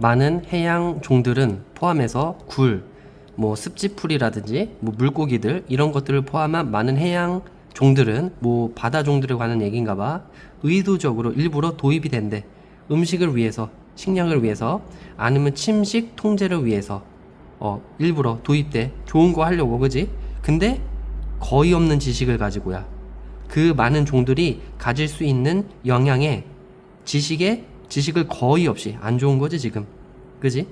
많은 해양 종들은 포함해서 굴, 뭐 습지풀이라든지 뭐 물고기들 이런 것들을 포함한 많은 해양 종들은 뭐 바다 종들에 관한 얘기인가 봐. 의도적으로 일부러 도입이 된대. 음식을 위해서, 식량을 위해서, 아니면 침식 통제를 위해서 어, 일부러 도입돼. 좋은 거 하려고, 그지? 근데 거의 없는 지식을 가지고야. 그 많은 종들이 가질 수 있는 영향에 지식에 지식을 거의 없이 안 좋은 거지 지금 그지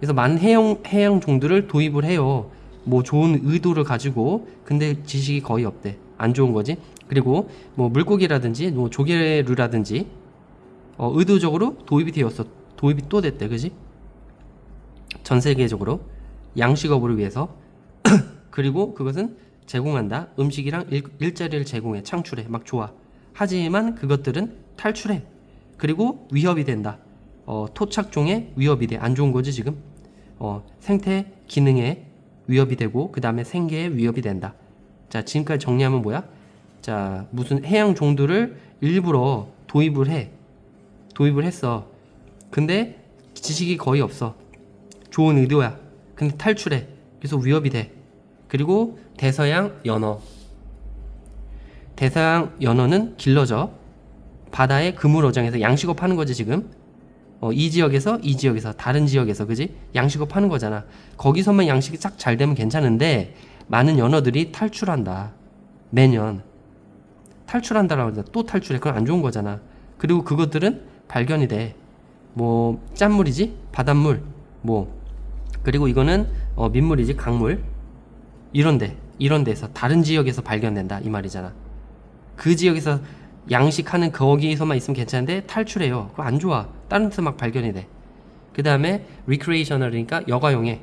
그래서 많은 해양 해양 종들을 도입을 해요 뭐 좋은 의도를 가지고 근데 지식이 거의 없대 안 좋은 거지 그리고 뭐 물고기라든지 뭐 조개류라든지 어, 의도적으로 도입이 되었어 도입이 또 됐대 그지 전 세계적으로 양식업을 위해서 그리고 그것은 제공한다. 음식이랑 일, 일자리를 제공해. 창출해. 막 좋아. 하지만 그것들은 탈출해. 그리고 위협이 된다. 어, 토착종에 위협이 돼. 안 좋은 거지, 지금? 어, 생태 기능에 위협이 되고, 그 다음에 생계에 위협이 된다. 자, 지금까지 정리하면 뭐야? 자, 무슨 해양 종들을 일부러 도입을 해. 도입을 했어. 근데 지식이 거의 없어. 좋은 의도야. 근데 탈출해. 그래서 위협이 돼. 그리고 대서양 연어. 대서양 연어는 길러져. 바다의 그물어장에서 양식업 하는 거지 지금. 어, 이 지역에서 이 지역에서 다른 지역에서 그지? 양식업 하는 거잖아. 거기서만 양식이 싹잘 되면 괜찮은데 많은 연어들이 탈출한다. 매년 탈출한다라고 하자 또 탈출해. 그건 안 좋은 거잖아. 그리고 그것들은 발견이 돼. 뭐 짠물이지? 바닷물. 뭐 그리고 이거는 어, 민물이지 강물. 이런데 이런 데서 다른 지역에서 발견된다 이 말이잖아. 그 지역에서 양식하는 거기서만 있으면 괜찮은데 탈출해요. 그거 안 좋아. 다른 데서 막 발견이 돼. 그 다음에 recreational이니까 여가용에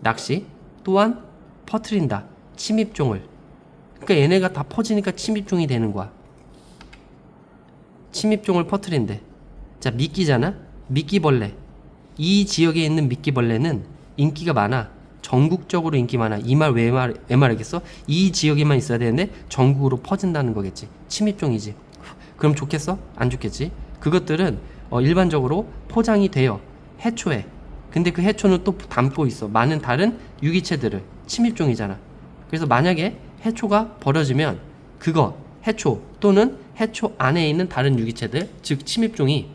낚시 또한 퍼트린다. 침입종을. 그러니까 얘네가 다 퍼지니까 침입종이 되는 거야. 침입종을 퍼트린대. 자 미끼잖아. 미끼벌레. 이 지역에 있는 미끼벌레는 인기가 많아. 전국적으로 인기 많아. 이 말 왜 말, 왜 말하겠어? 이 지역에만 있어야 되는데 전국으로 퍼진다는 거겠지. 침입종이지. 그럼 좋겠어? 안 좋겠지. 그것들은 어, 일반적으로 포장이 돼요. 해초에. 근데 그 해초는 또 담고 있어. 많은 다른 유기체들을. 침입종이잖아. 그래서 만약에 해초가 버려지면 그거, 해초 또는 해초 안에 있는 다른 유기체들, 즉 침입종이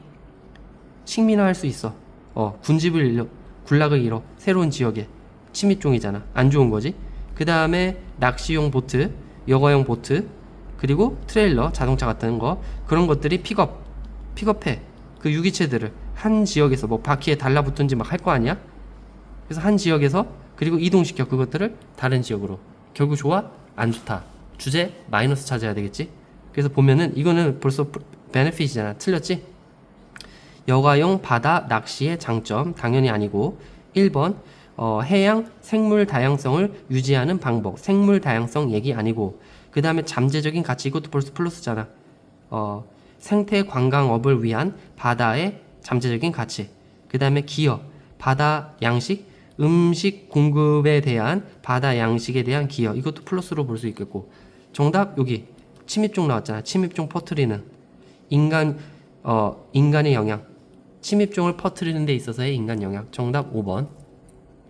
식민화할 수 있어. 어, 군집을 잃어, 군락을 잃어. 새로운 지역에. 침입종이잖아. 안 좋은 거지. 그 다음에 낚시용 보트, 여가용 보트, 그리고 트레일러, 자동차 같은 거 그런 것들이 픽업, 픽업해 그 유기체들을 한 지역에서 뭐 바퀴에 달라붙든지 막 할 거 아니야? 그래서 한 지역에서 그리고 이동시켜 그것들을 다른 지역으로. 결국 좋아? 안 좋다. 주제 마이너스 찾아야 되겠지? 그래서 보면은 이거는 벌써 베네핏이잖아. 틀렸지? 여가용 바다 낚시의 장점 당연히 아니고 1번 어, 해양 생물 다양성을 유지하는 방법 생물 다양성 얘기 아니고 그 다음에 잠재적인 가치 이것도 벌써 플러스잖아. 어, 생태 관광업을 위한 바다의 잠재적인 가치 그 다음에 기여 바다 양식 음식 공급에 대한 바다 양식에 대한 기여 이것도 플러스로 볼 수 있겠고. 정답 여기 침입종 나왔잖아. 침입종 퍼트리는 인간 어 인간의 영향. 침입종을 퍼트리는 데 있어서의 인간 영향. 정답 5번